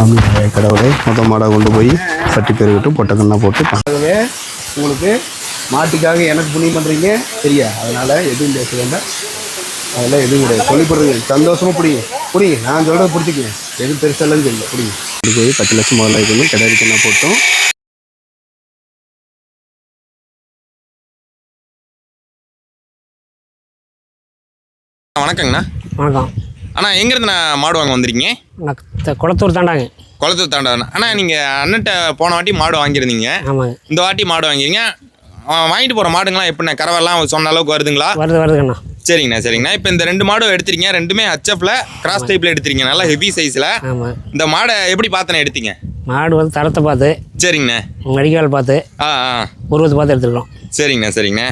சாமி கடவுளை மொத்த மாடாக கொண்டு போய் பட்டி பெருகிட்டு பொட்டக்கண்ணா போட்டு உங்களுக்கு மாட்டுக்காக எனக்கு புண்ணியம் பண்ணுறீங்க சரியா? அதனால் எதுவும் பேச வேண்டாம். அதெல்லாம் எதுவும் கிடையாது. சொல்லி போடுறது சந்தோஷமாக பிடிங்க பிடிங்க நான் சொல்கிறத பிடிச்சிக்கங்க எதுவும் பெருசெல்லாம் சொல்லல. பிடிங்க கொண்டு போய் பத்து லட்சம் முதல்ல இது பண்ணி கிடாரி கண்ணா போட்டோம். வணக்கங்கண்ணா. வணக்கம். அண்ணா எங்கேருந்து நான் மாடு வாங்க வந்திருக்கீங்க? நான் குளத்தூர் தாண்டாங்க. குளத்தூர் தாண்டா அண்ணா நீங்கள் அண்ணன்ட்ட போன வாட்டி மாடு வாங்கியிருந்தீங்க. ஆமாங்க. இந்த வாட்டி மாடு வாங்கிருங்க வாங்கிட்டு போகிற மாடுங்களாம் எப்படிண்ணா? கறவெல்லாம் சொன்ன அளவுக்கு வருதுங்களா? வருது வருதுங்கண்ணா. சரிங்கண்ணா சரிங்கண்ணா. இப்போ இந்த ரெண்டு மாடும் எடுத்திருக்கீங்க. ரெண்டுமே ஹச்எஃப்ல கிராஸ் டைப்பில் எடுத்திருக்கீங்க. நல்லா ஹெவி சைஸில் ஆமாம் இந்த மாடை எப்படி பார்த்தனே எடுத்தீங்க? மாடு வந்து தரத்தை பார்த்து சரிங்கண்ணா. மெடிக்கல் பார்த்து ஆ ஆ. உருவத்தை பார்த்து எடுத்துருக்கோம் சரிங்கண்ணா சரிங்கண்ணா.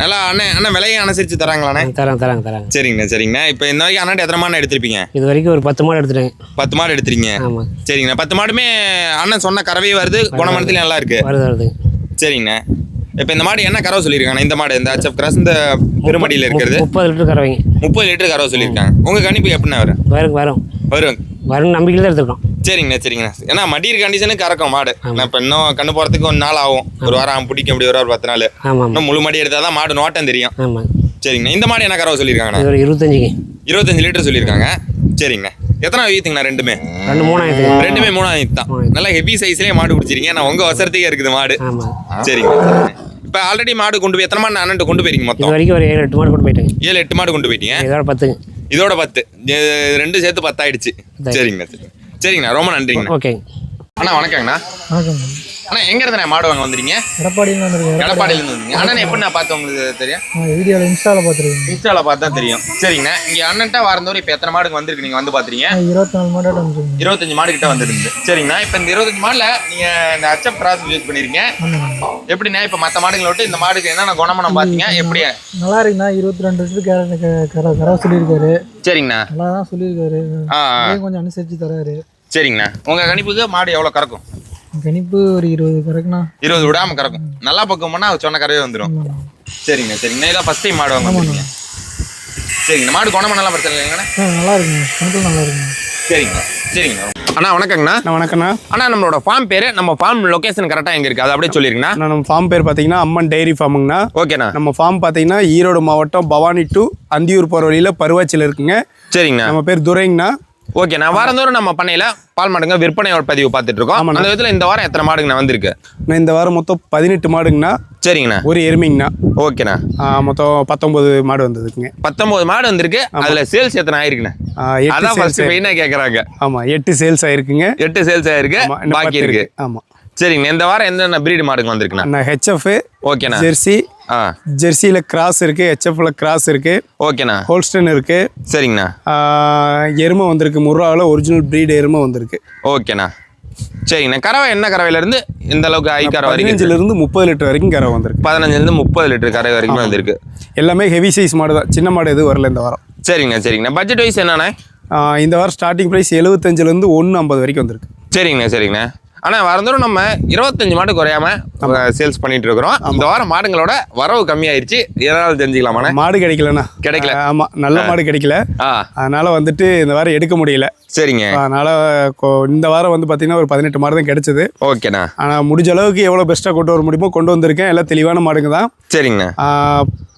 நல்லா அண்ணன் அண்ணன் விலையை அனுசரித்து தராங்களாண்ணே? தராங்க தராங்க தராங்க சரிங்கண்ணா சரிங்கண்ணா. இப்போ இந்த வரைக்கும் அண்ணன் எத்தனை மாடு எடுத்திருப்பீங்க? இது வரைக்கும் ஒரு பத்து மாடு எடுத்துட்டேங்க பத்து மாடு எடுத்திருக்கீங்க. ஆமாம் சரிங்கண்ணா பத்து மாடுமே அண்ணன் சொன்ன கறவையும் வருது குணமனத்துலையும் நல்லா இருக்கு. வருது வருது. சரிங்கண்ணா. இப்போ இந்த மாடு என்ன கறவை சொல்லியிருக்காங்க? இந்த மாடு இந்த ஹச்எஃப் கிராஸ் இந்த பெருமடியில் இருக்கிறது. முப்பது லிட்டர் கறவைங்க. முப்பது லிட்டர் கறவை சொல்லியிருக்காங்க. உங்கள் கணிப்பு எப்படிண்ணா வரும்? வரும் வரும். வரும். வரும் நம்பிக்கையில் தான் எடுத்துக்கிறோம் சரிங்கண்ணா சரிங்கண்ணா. ஏன்னா மடியர் கண்டிஷனுக்கு கறக்கும் மாடு. நான் இப்போ இன்னும் கண்ணு போகிறதுக்கு ஒரு நாள் ஆகும். ஒரு வாரம் பிடிக்க முடியும் ஒரு வாரம் பத்து நாள். இன்னும் முழு மடி எடுத்தால் தான் மாடு நோட்டம் தெரியும். சரிங்கண்ணா. இந்த மாடு என்ன கறவை சொல்லியிருக்காங்கண்ணா? ஒரு இருபத்தஞ்சிக்கு. இருபத்தஞ்சு லிட்டர் சொல்லியிருக்காங்க. சரிங்கண்ணா. எத்தனை வீத்துங்கண்ணா ரெண்டுமே? ரெண்டு மூணாயிரத்து ரெண்டுமே மூணாயிரத்து தான். நல்லா ஹெவி சைஸ்லேயே மாடு பிடிச்சிருக்கீங்க. நான் உங்கள் வசரத்துக்கே இருக்குது மாடு. சரிங்க இப்போ ஆல்ரெடி மாடு கொண்டு போய் எத்தனை மாடு அண்ணன் கொண்டு போயிருக்கீங்க மொத்தம்? வரைக்கும் ஒரு ஏழு எட்டு மாடு கொண்டு போயிட்டேங்க. ஏழு எட்டு மாடு கொண்டு போயிட்டீங்க. இதோட பத்துங்க இதோட பத்து. ரெண்டு சேர்த்து பத்தாயிடுச்சு. சரிங்கண்ணா சரி சரிங்கண்ணா ரொம்ப நன்றிங்கண்ணா. ஓகேங்க அண்ணா வணக்கங்கண்ணா. அண்ணா எங்க இருந்து மாடு வாங்க வந்தீங்க எடப்பாடியில் வந்திருக்கேன். எடப்பாடியில இருந்து வந்தீங்க அண்ணன் எப்படி நான் பார்த்து உங்களுக்கு தெரியும்? நான் வீடியோவில் இன்ஸ்டாவில் பார்த்துருக்கேன் இன்ஸ்டால பார்த்தா தெரியும். சரிங்கண்ணா இங்க அண்ணன்ட்ட வரந்தோறு இப்போ எத்தனை மாடுக்கு வந்திருக்கு நீங்க வந்து பாத்துறீங்க இருபத்தி நாலு மாடு இருபத்தஞ்சு மாடு கிட்ட வந்துருந்து சரிங்கண்ணா இப்போ இந்த இருபத்தஞ்சு மாடுல நீங்க இந்த அச்சப் கிராஸ் யூஸ் பண்ணிருக்கீங்க. எப்படிண்ணா இப்போ மற்ற மாடுகளை விட்டு இந்த மாடுக்கு என்னென்ன குணமனம் பார்த்தீங்க எப்படி நல்லா இருக்குண்ணா இருபத்தி ரெண்டு கேரட் கர சொல்லியிருக்காரு. சரிங்கண்ணா. நல்லா தான் சொல்லியிருக்காரு கொஞ்சம் அனுசரித்து தராரு. சரிங்கண்ணா. உங்க கணிப்புக்கு மாடு எவ்வளவு கறக்கும்? கணிப்பு ஒரு இருபது கறக்குண்ணா. இருபது விடாம கறக்கும். நல்லா பக்கம் பண்ணா சொன்ன கறவே வந்துடும் சரிங்கண்ணா சரிங்கண்ணா. இதான் ஃபர்ஸ்ட் டைம் மாடு வாங்க சரிங்கண்ணா மாடு குணமனம் எல்லாம் பிரச்சனை இல்லைங்கண்ணா நல்லா இருக்குங்க நல்லா இருக்குங்க சரிங்கண்ணா சரிங்கண்ணா. அண்ணா வணக்கங்கண்ணா. வணக்கண்ணா. அண்ணா நம்மளோட ஃபார்ம் பேரு நம்ம ஃபார்ம் லொகேஷன் கரெக்டாக எங்க இருக்கு? அது அப்படியே சொல்லிருங்கண்ணா. அண்ணா நம்ம ஃபார்ம் பேர் பார்த்தீங்கன்னா அம்மன் டைரி ஃபார்முங்கண்ணா ஓகேண்ணா. நம்ம ஃபார்ம் பார்த்தீங்கன்னா ஈரோடு மாவட்டம் பவானி டு அந்தியூர் போகிற வழியில் பருவாச்சியில் இருக்குங்க. சரிங்கண்ணா. நம்ம பேர் துரைங்கண்ணா. ஓகேண்ணா வாரந்தோறும் நம்ம பண்ணையில பால் மாடுங்க விற்பனையோட பதிவு பார்த்துட்டு இருக்கோம். அந்த விதத்துல இந்த வாரம் எத்தனை மாடுங்கண்ணா வந்திருக்கு? நான் இந்த வாரம் மொத்தம் பதினெட்டு மாடுங்கண்ணா. சரிங்கண்ணா. ஒரு எருமைங்கண்ணா. ஓகேண்ணா மொத்தம் பத்தொம்பது மாடு வந்ததுக்குங்க. பத்தொன்பது மாடு வந்திருக்கு. அதுல சேல்ஸ் எத்தனை ஆயிருக்குண்ணா? அதான் ஃபர்ஸ்ட் மெயினாக கேட்குறாங்க ஆமாம் எட்டு சேல்ஸ் ஆயிருக்குங்க. எட்டு சேல்ஸ் ஆயிருக்கு. பாக்கி இருக்கு. ஆமாம் சரிங்கண்ணா இந்த வாரம் எந்தெந்த பிரீடு மாடுங்க வந்திருக்குண்ணா? ஹெச்எஃப் ஓகேண்ணா ஜெர்சி ஜெர்சியில் கிராஸ் இருக்குது ஹெச்எஃப்ல கிராஸ் இருக்குது ஓகேண்ணா. ஹோல்ஸ்டன் இருக்குது சரிங்கண்ணா. எருமை வந்திருக்கு முர்ராவில் ஒரிஜினல் ப்ரீடு எருமை வந்திருக்கு. ஓகேண்ணா. சரிங்கண்ணா. கறவை என்ன கறவையில இருந்து இந்த அளவுக்கு ஹை கறவை? பதினஞ்சுலேருந்து முப்பது லிட்டர் வரைக்கும் கரை வந்திருக்கு. பதினஞ்சுல இருந்து முப்பது லிட்டர் கறவை வரைக்கும் வந்திருக்கு. எல்லாமே ஹெவி சைஸ் மாடு தான். சின்ன மாடு எதுவும் வரல இந்த வாரம். சரிங்கண்ணா சரிங்கண்ணா. பட்ஜெட் வைஸ் என்னண்ணா? இந்த வாரம் ஸ்டார்டிங் ப்ரைஸ் எழுபத்தஞ்சிலேருந்து ஒன்று ஐம்பது வரைக்கும் வந்திருக்கு. சரிங்கண்ணா சரிங்கண்ணா. அண்ணா வரந்தோறும் நம்ம இருபத்தஞ்சு மாடு குறையாம சேல்ஸ் பண்ணிட்டு இருக்கிறோம். இந்த வாரம் மாடுங்களோட வரவு கம்மியாயிருச்சு. எதனால தெரிஞ்சுக்கலாமாண்ணே மாடு கிடைக்கலண்ணா. கிடைக்கல. ஆமா. நல்ல மாடு கிடைக்கல. அதனால வந்துட்டு இந்த வாரம் எடுக்க முடியல. சரிங்க. அதனால இந்த வாரம் வந்து பார்த்தீங்கன்னா ஒரு பதினெட்டு மாடு தான் கிடைச்சது. ஓகேண்ணா. ஆனால் முடிஞ்ச அளவுக்கு எவ்வளோ பெஸ்ட்டாக கொண்டு வர முடியுமோ கொண்டு வந்திருக்கேன். எல்லாம் தெளிவான மாடுங்க தான். சரிங்கண்ணா.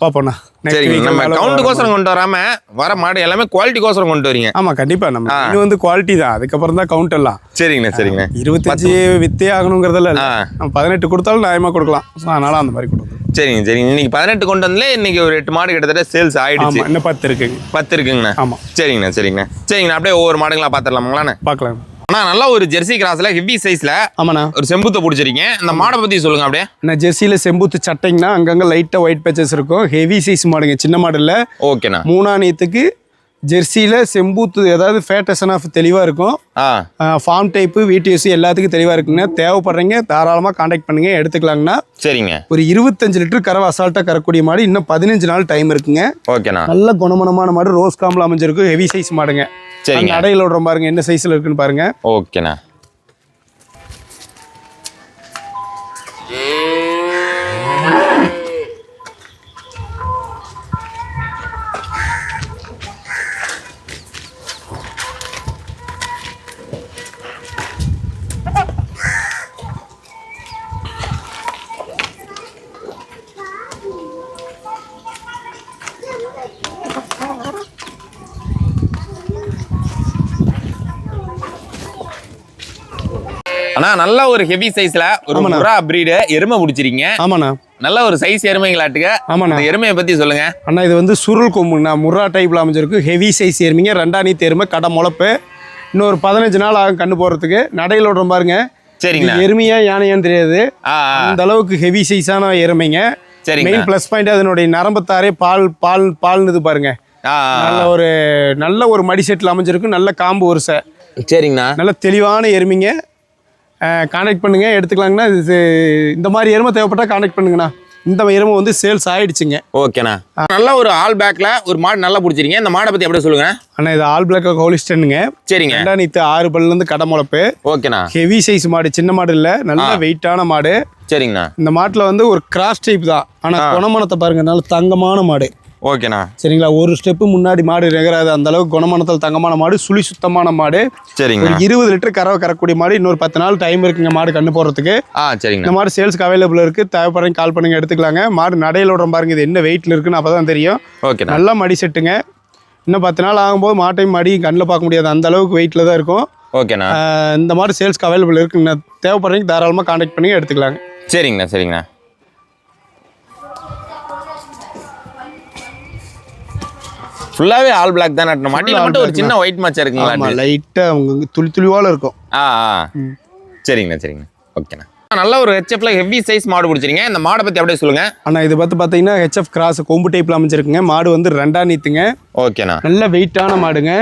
பார்ப்போண்ணா சரிங்க நம்ம மேல கவுண்ட்டுக்கோசரம் கொண்டு வராம வர மாடு எல்லாமே குவாலிட்டிக்கோசரம் கொண்டு வரீங்க. ஆமா கண்டிப்பா. நம்ம இது வந்து குவாலிட்டி தான். அதுக்கப்புறம் தான் கவுண்ட் எல்லாம். சரிங்கண்ணா சரிங்கண்ணா. இருபத்தஞ்சு வித்தே ஆகணுங்கிறதெல்லாம் இல்லை. ஆ. நம்ம பதினெட்டு கொடுத்தாலும் நியாயமா கொடுக்கலாம். அதனால அந்த மாதிரி கொடுக்குறோம் சரிங்க சரிங்க. இன்னைக்கு பதினெட்டு கொண்டு வந்ததுல இன்னைக்கு ஒரு எட்டு மாடு கிட்டத்தட்ட சேல்ஸ் ஆயிடுச்சு. இன்னும் பத்து இருக்குங்க. பத்து இருக்குங்கண்ணா. ஆமா. சரிங்கண்ணா சரிங்கண்ணா. சரிங்கண்ணா அப்படியே ஒவ்வொரு மாடுங்களா பார்த்துடலாமாங்களாண்ணே? பார்க்கலாம் அண்ணா நல்லா ஒரு ஜெர்சி கிராஸ்ல ஹெவி சைஸ்ல ஆமாண்ணா. ஒரு செம்புத்தை பிடிச்சிருக்கீங்க. இந்த மாடை பத்தி சொல்லுங்க அப்படியே. நான் ஜெர்சியில் செம்பூத்து சட்டைங்கன்னா அங்கங்கே லைட்டாக ஒயிட் பேச்சஸ் இருக்கும். ஹெவி சைஸ் மாடுங்க சின்ன மாடு இல்லை. ஓகேண்ணா. மூணாணியத்துக்கு ஜெர்சியில் செம்பூத்து ஏதாவது ஃபேட்டசன் ஆஃப் தெளிவாக இருக்கும். ஃபார்ம் டைப்பு வீடியோஸ் எல்லாத்துக்கும் தெளிவாக இருக்குங்க. தேவைப்படுறீங்க தாராளமாக காண்டாக்ட் பண்ணுங்க எடுத்துக்கலாங்கண்ணா. சரிங்க. ஒரு இருபத்தஞ்சு லிட்டர் கறவை அசால்ட்டாக கறக்கூடிய மாடு இன்னும் பதினஞ்சு நாள் டைம் இருக்குங்க. ஓகேண்ணா. நல்ல குணமனமான மாடு ரோஸ் காம்பில் அமைஞ்சிருக்கும் ஹெவி சைஸ் மாடுங்க. சரிங்க. அடையில விடுற பாருங்க என்ன சைஸ்ல இருக்குன்னு பாருங்க. ஓகேண்ணா. அண்ணா நல்ல ஒரு ஹெவி சைஸ்ல ஒரு. புறா பிரீடு எருமை பிடிச்சிருக்கீங்க. ஆமாண்ணா. நல்ல ஒரு சைஸ் எருமைங்களாட்டுங்க ஆமாண்ணா. அந்த எருமையை பத்தி சொல்லுங்க. அண்ணா இது வந்து சுருள் கொம்புங்கண்ணா. முர்ரா டைப்பில் அமைஞ்சிருக்கு. Heavy size எருமைங்க. ரெண்டாணி எருமை கடை முளப்பு. இன்னொரு பதினஞ்சு நாள் ஆகும் கண்ணு போகிறதுக்கு நடையில் விடுறோம் பாருங்க. சரிங்கண்ணா. இது எருமையா யானையான்னு தெரியாது. அந்த அளவுக்கு ஹெவி சைஸான எருமைங்க. சரிங்கண்ணா. மெயின் ப்ளஸ் பாயிண்ட் அதனுடைய நரம்பத்தாரே பால் பால் பால்னுது பாருங்க. நல்ல ஒரு நல்ல ஒரு மடி செட்டில் அமைஞ்சிருக்கு. நல்ல காம்பு ஒருசை சரிங்கண்ணா. நல்ல தெளிவான எருமைங்க. கான்டாக்ட் பண்ணுங்க எடுத்துக்கலாங்கண்ணா. இது இந்த மாதிரி எருமை தேவைப்பட்டா கான்டாக்ட் பண்ணுங்கண்ணா. இந்த எருமை வந்து சேல்ஸ் ஆயிடுச்சுங்க. ஓகேண்ணா. நல்ல ஒரு ஆல் பேக்ல ஒரு மாடு நல்லா பிடிச்சிருக்கீங்க. இந்த மாடை பத்தி அப்படியே சொல்லுங்க அண்ணா இது ஆல் பிளாக் ஹோலிஸ்டனுங்க சரிங்க. ரெண்டாம் நீத்து ஆறு பல்லுலேருந்து கடை முளப்பு. ஓகேண்ணா. ஹெவி சைஸ் மாடு சின்ன மாடு இல்லை. நல்ல வெயிட்டான மாடு. சரிங்கண்ணா. இந்த மாட்டில் வந்து ஒரு கிராஸ் டைப் தான். ஆனால் குணமனத்தை பாருங்க நல்ல தங்கமான மாடு. ஓகேண்ணா. சரிங்களா? ஒரு ஸ்டெப்பு முன்னாடி மாடு நகராது. அந்த அளவுக்கு குணமனத்தில் தங்கமான மாடு சுழி சுத்தமான மாடு. ஒரு சரிங்கண்ணா இருபது லிட்டர் கறவை கறக்கூடிய மாடு இன்னொரு பத்து நாள் டைம் இருக்குங்க மாடு கண்ணு போடுறதுக்கு ஆ சரிங்கண்ணா. இந்த மாடு சேல்ஸ்க்கு அவைலபிள் இருக்கு. தேவைப்படுறீங்க கால் பண்ணுங்க எடுத்துக்கலாங்க. மாடு நடையில விடுற பாருங்க இது என்ன வெயிட்ல இருக்குன்னு அப்பதான் தெரியும். ஓகேண்ணா. நல்லா மடி செட்டுங்க. இன்னும் பத்து நாள் ஆகும்போது மாட்டையும் மடி கண்ணில் பார்க்க முடியாது. அந்த அளவுக்கு வெயிட்ல தான் இருக்கும். ஓகேண்ணா. இந்த மாடு சேல்ஸ்க்கு அவைலபிள் இருக்குங்க. தேவைப்படுறீங்க தாராளமாக கான்டாக்ட் பண்ணி எடுத்துக்கலாங்க. சரிங்கண்ணா சரிங்கண்ணா. ஃபுல்லாவே ஆல் பிளாக் தான் நட்டணும் all மட்டும் ஒரு சின்ன ஒயிட் மச்சா ஆமா இருக்குங்களா லைட்டாக அவங்க துளி துளிவால இருக்கும். ஆ சரிங்கண்ணா சரிங்கண்ணா. ஓகேண்ணா. நல்ல ஒரு ஹெச்எஃப்ல ஹெவி சைஸ் மாடு பிடிச்சிருங்க இந்த மாடை பத்தி அப்படியே சொல்லுங்க. ஆனால் இது பார்த்து பார்த்தீங்கன்னா ஹெச்எஃப் கிராஸ் கொம்பு டைப்பில் அமைச்சிருக்குங்க மாடு வந்து ரெண்டா நீத்துங்க. ஓகேண்ணா. நல்ல வெயிட்டான மாடுங்க.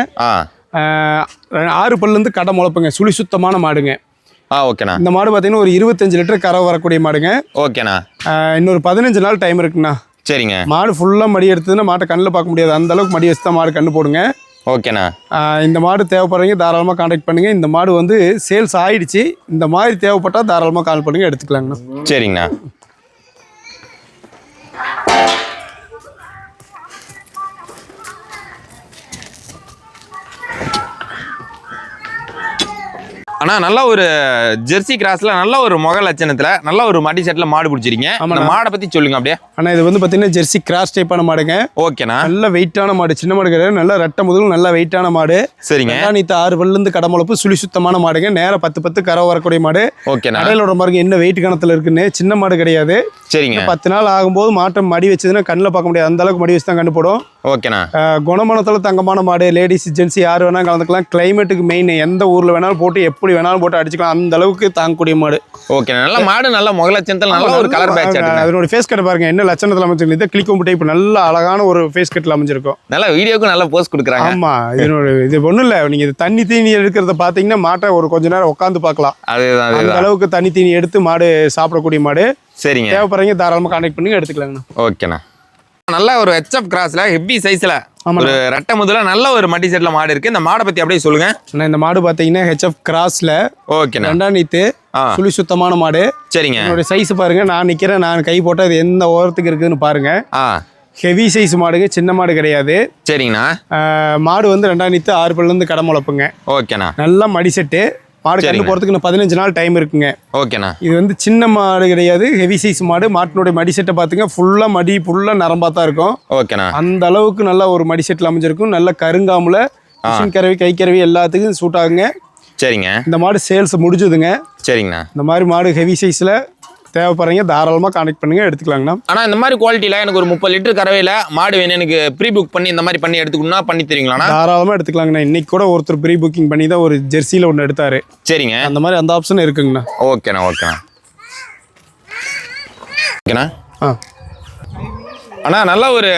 ஆறு பல்லுலேருந்து கடை முளைப்புங்க. சுழி சுத்தமான மாடுங்க. ஆ ஓகேண்ணா. இந்த மாடு பார்த்தீங்கன்னா ஒரு இருபத்தஞ்சு லிட்டர் கறவை வரக்கூடிய மாடுங்க. ஓகேண்ணா. இன்னொரு பதினஞ்சு நாள் டைம் இருக்குண்ணா. சரிங்க. மாடு ஃபுல்லாக மடி எடுத்ததுன்னா மாட்டை கண்ணில் பார்க்க முடியாது. அந்த அளவுக்கு மடி வச்சு தான் மாடு கண்ணு போடுங்க. ஓகேண்ணா. இந்த மாடு தேவைப்படுறீங்க தாராளமாக காண்டாக்ட் பண்ணுங்க. இந்த மாடு வந்து சேல்ஸ் ஆயிடுச்சு. இந்த மாதிரி தேவைப்பட்டால் தாராளமாக கால் பண்ணுங்க எடுத்துக்கலாங்கண்ணா. சரிங்கண்ணா. அண்ணா நல்ல ஒரு ஜெர்சி கிராஸ்ல நல்ல ஒரு முக லட்சணத்துல நல்ல ஒரு மடி செட்ல மாடு பிடிச்சிருக்கீங்க. அந்த மாடை பத்தி சொல்லுங்க அப்படியே. ஆனால் இது வந்து பார்த்தீங்கன்னா ஜெர்சி கிராஸ் டைப்பான மாடுங்க. ஓகேண்ணா. நல்ல வெயிட்டான மாடு சின்ன மாடு கிடையாது நல்ல ரெட்டை முதல் நல்ல வெயிட்டான மாடு. சரிங்க. நீத்த ஆறு பல்லுலேருந்து கடமுளப்பு சுழி சுத்தமான மாடுங்க. நேரம் பத்து பத்து கறவை வரக்கூடிய மாடு. ஓகேண்ணா. கடையில் விட பாருங்க என்ன வெயிட் கணத்தில் இருக்குன்னு சின்ன மாடு கிடையாது. சரிங்க. பத்து நாள் ஆகும்போது மாட்டை மடி வச்சதுன்னா கண்ணில் பார்க்க முடியாது. அந்த அளவுக்கு மடி வச்சு தான் கண்டு போடும். ஓகேண்ணா. குணமனத்தில் தங்கமான மாடு லேடிஸ் ஜென்ஸ் யார் வேணாலும் கலந்துக்கலாம். கிளைமேட்டுக்கு மெயின் எந்த ஊரில் வேணாலும் போட்டு எப்படி வேணாலும் போட்டு அடிச்சுக்கலாம். அந்த அளவுக்கு தாங்கக்கூடிய மாடு. ஓகே நல்ல மாடு நல்ல முக லட்சணத்துல நல்ல ஒரு கலர் பேட்ச் ஆஹ் அதனுடைய ஃபேஸ் கட் பாருங்க என்ன லட்சணத்தில் அமைச்சிருக்கு இது கிளிக்கொம்பு டைப் நல்ல அழகான ஒரு ஃபேஸ் கட்டில் அமைஞ்சிருக்கும். நல்ல வீடியோக்கு நல்ல போஸ்ட் கொடுக்குறாங்க. ஆமா இதனோட இது ஒன்றும் இல்லை. நீங்கள் இது தண்ணி தீனி எடுக்கிறத பார்த்தீங்கன்னா மாட்டை ஒரு கொஞ்ச நேரம் உட்காந்து பார்க்கலாம். அதுதான் அந்த அளவுக்கு தண்ணி தீனி எடுத்து மாடு சாப்பிடக்கூடிய மாடு. சரிங்க. தேவைப்படுறீங்க தாராளமாக கான்டாக்ட் பண்ணி எடுத்துக்கலாங்கண்ணா. ஓகேண்ணா. நல்ல ஒரு ஹெச்எஃப் கிராஸ்ல ஹெவி சைஸ்ல ஒரு ரெட்டை முதல்ல நல்ல ஒரு மட்டி செட்ல மாடு இருக்கு. இந்த மாடை பத்தி அப்படியே சொல்லுங்க. அண்ணா இந்த மாடு பார்த்தீங்கன்னா ஹெச்எஃப் கிராஸில் ஓகேண்ணா. ரெண்டாம் நீத்து சுழி சுத்தமான மாடு. சரிங்க. என்னோட சைஸ் பாருங்க நான் நிக்கிறேன் நான் கை போட்டால் இது எந்த ஓரத்துக்கு இருக்குதுன்னு பாருங்க. ஹெவி சைஸ் மாடுங்க சின்ன மாடு கிடையாது. சரிங்கண்ணா. மாடு வந்து ரெண்டாம் நீத்து ஆறு பல்லுலேருந்து கடை முளைப்புங்க. ஓகேண்ணா. நல்லா மடி செட்டு மாடு கண்டு. போகிறதுக்கு இன்னும் பதினஞ்சு நாள் டைம் இருக்குங்க. ஓகேண்ணா. இது வந்து சின்ன மாடு கிடையாது ஹெவி சைஸ் மாடு. மாட்டினுடைய மடி செட்டை பார்த்துங்க ஃபுல்லாக மடி ஃபுல்லாக நரம்பாக தான் இருக்கும். ஓகேண்ணா. அந்த அளவுக்கு நல்ல ஒரு மடி செட்டில் அமைஞ்சிருக்கும். நல்ல கருங்காமுல மிஷின் கறவை கை கறவை எல்லாத்துக்கும் சூட் ஆகுங்க. சரிங்க. இந்த மாடு சேல்ஸ் முடிஞ்சுதுங்க. சரிங்கண்ணா. இந்த மாதிரி மாடு ஹெவி சைஸில் தேவைப்படுறீங்க தாராளமாக கான்டெக்ட் பண்ணுங்க எடுத்துக்கலாங்கண்ணா. ஆனா இந்த மாதிரி குவாலிட்டியில எனக்கு ஒரு முப்பது லிட்டர் கறவையில மாடு வேணும் எனக்கு ப்ரீ புக் பண்ணி இந்த மாதிரி பண்ணி எடுத்துக்கணும்னா பண்ணி தருவீங்களாண்ணா? தாராளமாக எடுத்துக்கலாங்கண்ணா. இன்னைக்கு கூட ஒருத்தர் ப்ரீ புக்கிங் பண்ணி தான் ஒரு ஜெர்சியில் ஒன்று எடுத்தாரு. சரிங்க. அந்த மாதிரி அந்த ஆப்ஷன் இருக்குங்கண்ணா. ஓகேண்ணா ஓகேண்ணா. ஓகேண்ணா. ஆ. அண்ணா நல்ல ஒரு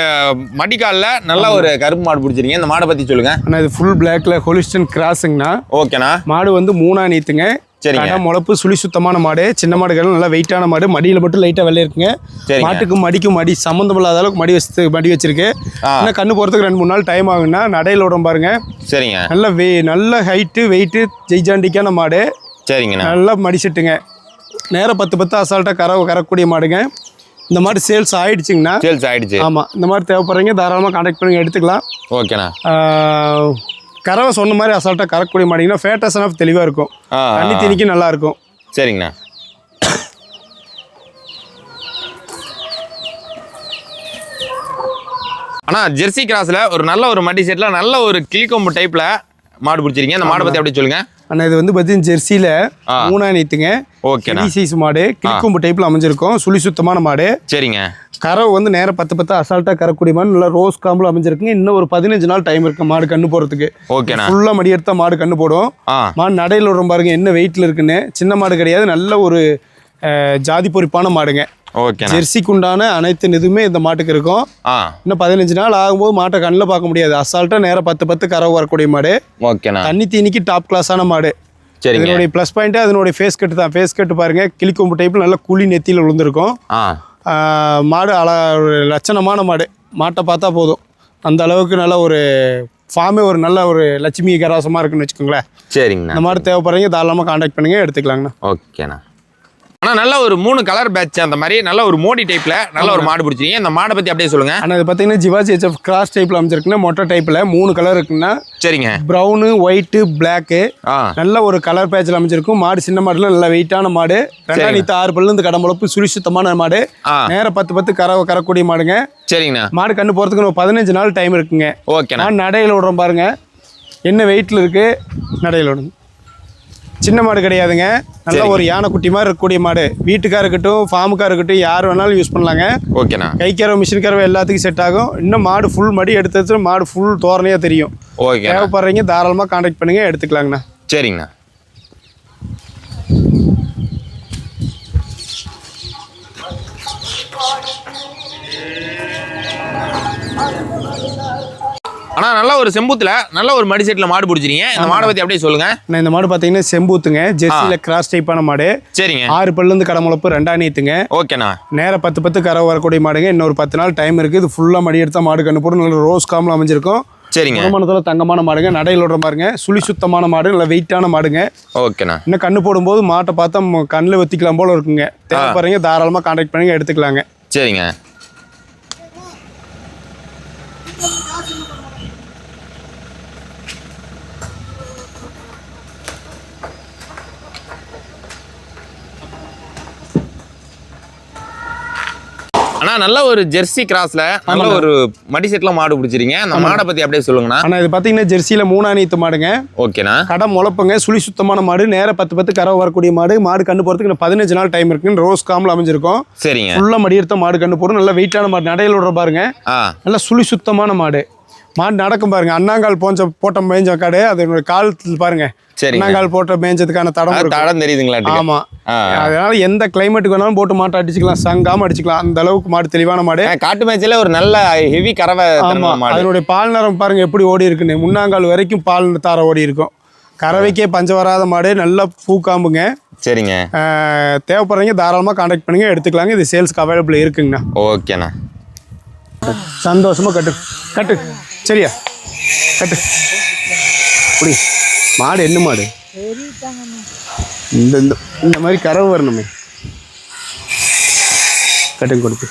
மடிக்காலில் நல்ல ஒரு கருப்பு மாடு பிடிச்சிருக்கீங்க. இந்த மாடை பற்றி சொல்லுங்க. அண்ணா இது ஃபுல் பிளாக்ல ஹோலிஸ்டன் கிராஸுங்கண்ணா ஓகேண்ணா. மாடு வந்து மூணா நீத்துங்க. சரிங்க. முளப்பு சுழி சுத்தமான மாடு. சின்ன மாடுகள் நல்லா வெயிட்டான மாடு. மடியில் மட்டும் லைட்டாக வெள்ளை இருக்குங்க சரிங்க. மாட்டுக்கும் மடிக்கும் மடி. சம்மந்தம் இல்லாத அளவுக்கு மடி வச்சு மடி வச்சிருக்கு. ஆ. இன்னும் கண்ணு போகிறதுக்கு ரெண்டு மூணு நாள் டைம் ஆகுங்கண்ணா. நடையில் விடும் பாருங்க. சரிங்க. நல்ல வெ நல்ல ஹைட்டு வெயிட்டு ஜெய்ஜாண்டிக்கான மாடு. சரிங்கண்ணா. நல்லா மடி செட்டுங்க. நேரம் பத்து பத்து அசால்ட்டாக கற கறக்கூடிய மாடுங்க. இந்த மாதிரி சேல்ஸ் ஆயிடுச்சுங்கண்ணா சேல்ஸ் ஆயிடுச்சு. ஆமாம் இந்த மாதிரி தேவைப்படுறீங்க தாராளமாக கான்டாக்ட் பண்ணி எடுத்துக்கலாம். ஓகேண்ணா கறவை சொன்ன மாதிரி அசால்ட்டாக கறக்கக்கூடிய மாட்டிங்கன்னா ஃபேட்டஸ் ஆஃப் தெளிவாக இருக்கும். தண்ணி திணிக்கு நல்லா இருக்கும். சரிங்கண்ணா. அண்ணா ஜெர்சி கிராஸ்ல ஒரு நல்ல ஒரு மடி செட்ல நல்ல ஒரு கிளிக்கொம்பு டைப்ல மாடு பிடிச்சிருக்கீங்க. அந்த மாடை பத்தி அப்படியே சொல்லுங்க. அண்ணா இது வந்து பார்த்தீங்கன்னா ஜெர்சியில். மூணா நீத்துங்க ஓகேண்ணா. சைஸ் மாடு கிளிக்கொம்பு டைப்பில் அமைஞ்சிருக்கும். சுழி சுத்தமான மாடு. சரிங்க. கறவை வந்து நேரம் பத்து பத்து அசால்ட்டாக கறக்கூடிய மாடு. நல்லா ரோஸ் காம்பில் அமைஞ்சிருக்குங்க. இன்னும் ஒரு பதினஞ்சு நாள் டைம் இருக்கு மாடு கண்ணு போகிறதுக்கு ஓகேண்ணா. ஃபுல்லாக மடி எடுத்தா மாடு கண்ணு போடும். மாடு நடையில் விடுறோம் பாருங்க என்ன வெயிட்டில் இருக்குன்னு. சின்ன மாடு கிடையாது. நல்ல ஒரு ஜாதி பொறிப்பான மாடுங்க. ஓகேண்ணா ஜெர்சிக்கு உண்டான அனைத்து இதுவுமே இந்த மாட்டுக்கு இருக்கும். இன்னும் பதினஞ்சு நாள் ஆகும்போது மாட்டை கண்ணில் பார்க்க முடியாது. அசால்ட்டாக நேரம் பத்து பத்து கறவை வரக்கூடிய மாடு. ஓகேண்ணா தண்ணி தீனிக்கு டாப் கிளாஸான மாடு. சரிங்க. இதனுடைய ப்ளஸ் பாயிண்ட்டு அதனுடைய ஃபேஸ் கட்டு தான். ஃபேஸ் கட்டு பாருங்க கிளிக்கொம்பு டைப்பில் நல்லா குழி நெத்தியில் விழுந்திருக்கும். மாடு அழ ஒரு லட்சணமான மாடு. மாட்டை பார்த்தா போதும். அந்த அளவுக்கு நல்ல ஒரு ஃபார்மே ஒரு நல்ல ஒரு லட்சுமி கராசமாக இருக்குன்னு வச்சுக்கோங்களேன். சரிங்கண்ணா இந்த மாடு தேவைப்படுறீங்க தாராளமாக காண்டாக்ட் பண்ணுங்க எடுத்துக்கலாங்கண்ணா. ஓகேண்ணா அண்ணா நல்ல ஒரு மூணு கலர் பேட்ச் அந்த மாதிரி நல்ல ஒரு மோடி டைப்ல நல்ல ஒரு மாடு பிடிச்சிருக்கீங்க இந்த மாடை பத்தி அப்படியே சொல்லுங்க. ஆனால் இது பார்த்தீங்கன்னா ஜிவாஜி ஹெச்எஃப் கிராஸ் டைப்பில் அமைச்சிருக்குன்னா மொட்டை டைப்பில் மூணு கலர் இருக்குன்னா சரிங்க. ப்ரௌனு ஒயிட்டு பிளாக்கு நல்ல ஒரு கலர் பேட்சில் அமைச்சிருக்கும் மாடு சின்ன மாடுல நல்ல வெயிட்டான மாடு. ரெண்டாயிரத்தி ஆறு பல்லு இந்த கடம்பளப்பு சுழி சுத்தமான மாடு. நேரம் பத்து பத்து கற கறக்கூடிய மாடுங்க. சரிங்கண்ணா. மாடு கண்ணு போகிறதுக்கு ஒரு பதினஞ்சு நாள் டைம் இருக்குங்க. ஓகேண்ணா. நான் நடையில் விடுறோம் பாருங்க. என்ன வெயிட்டில் இருக்கு? நடையில் விடுங்க. சின்ன மாடு கிடையாதுங்க. நல்ல. ஒரு யானை குட்டி மாதிரி இருக்கக்கூடிய மாடு. வீட்டுக்காக இருக்கட்டும் ஃபார்முக்காக இருக்கட்டும் யார் வேணாலும் யூஸ் பண்ணலாங்க. ஓகேண்ணா. கைக்கறவை மிஷின் கறவை எல்லாத்துக்கும் செட் ஆகும். இன்னும் மாடு ஃபுல் மடி எடுத்து மாடு ஃபுல் தோரணையாக தெரியும். ஓகேண்ணா. தேவைப்படுறீங்க தாராளமாக காண்டாக்ட் பண்ணுங்க எடுத்துக்கலாங்கண்ணா. சரிங்கண்ணா. அண்ணா நல்ல ஒரு செம்புத்துல நல்ல ஒரு மடி செட்டில் மாடு பிடிச்சிருக்கீங்க. இந்த மாடை பத்தி அப்படியே சொல்லுங்க. நான் இந்த மாடு பார்த்தீங்கன்னா செம்பூத்துங்க. ஜெர்சியில் கிராஸ் டைப்பான மாடு. சரிங்க. ஆறு பல்லுந்து கடமுளப்பு ரெண்டாம் நீத்துங்க. ஓகேண்ணா. நேரம் பத்து பத்து கரை வரக்கூடிய மாடுங்க. இன்னொரு பத்து நாள் டைம் இருக்குது இது ஃபுல்லாக மடி எடுத்தா மாடு கண்ணு போட்டு நல்ல ரோஸ் காமில் அமைஞ்சிருக்கும். சரிங்க. வருமானத்தில் தங்கமான மாடுங்க. நடையில் விடுற பாருங்க சுழி சுத்தமான மாடு. நல்ல வெயிட்டான மாடுங்க. ஓகேண்ணா. இன்னும் கண்ணு போடும்போது மாட்டை பார்த்தா கண்ணில் வெத்திக்கலாம் போல இருக்குங்க. தேவைப்படுறீங்க தாராளமாக காண்டாக்ட் பண்ணுங்க எடுத்துக்கலாங்க. சரிங்க. நல்ல ஒரு ஜெர்சி கிராஸ்ல நல்ல ஒரு மடி செட்ல மாடு பிடிச்சிருக்கீங்க அந்த மாடை பத்தி அப்படியே சொல்லுங்கண்ணா. ஆனால் இது பார்த்தீங்கன்னா ஜெர்சியில் மூணாம் நீத்து மாடுங்க. ஓகேண்ணா. கடை முளப்புங்க சுழி சுத்தமான மாடு நேரம் பத்து பத்து கரை வரக்கூடிய மாடு. மாடு கண்ணு போகிறதுக்கு இன்னும் பதினஞ்சு நாள் டைம் இருக்குன்னு ரோஸ் காமில் அமைஞ்சிருக்கும். சரிங்க. ஃபுல்லாக மடி எடுத்த மாடு கண்ணு போடும் நல்ல வெயிட்டான மாடு. நடையில் விடுற பாருங்க. நல்லா சுழி சுத்தமான மாடு. மாடு நடக்கும் பாருங்க. அண்ணாங்கால் போஞ்ச போட்ட மேஞ்ச காடு அதனுடைய காலத்தில் பாருங்க. அண்ணாங்கால் போட்ட மேய்ஞ்சதுக்கான தடம் தடம் தெரியுதுங்களா ஆமா. அதனால எந்த கிளைமேட்டுக்கு வேணாலும் போட்டு மாட்டை அடிச்சுக்கலாம். சங்காம அடிச்சுக்கலாம். அந்த அளவுக்கு மாடு தெளிவான மாடு. காட்டு மேய்ச்சல ஒரு நல்ல ஹெவி கறவை ஆமா. அதனுடைய பால் நேரம் பாருங்க எப்படி ஓடி இருக்குன்னு. முன்னாங்கால் வரைக்கும் பால் தார ஓடி இருக்கும். கறவைக்கே பஞ்சம் வராத மாடு நல்ல பூக்காம்புங்க சரிங்க. தேவைப்படுறீங்க தாராளமாக காண்டாக்ட் பண்ணுங்க எடுத்துக்கலாங்க. இது சேல்ஸ்க்கு அவைலபிள் இருக்குங்கண்ணா. ஓகேண்ணா. சந்தோஷமா கட்டு கட்டு. சரியா? கட்டு. புடி. மாடு என்ன மாடு? இந்த இந்த இந்த மாதிரி கறவு வரணுமே. கட்டுங்க கொடுத்து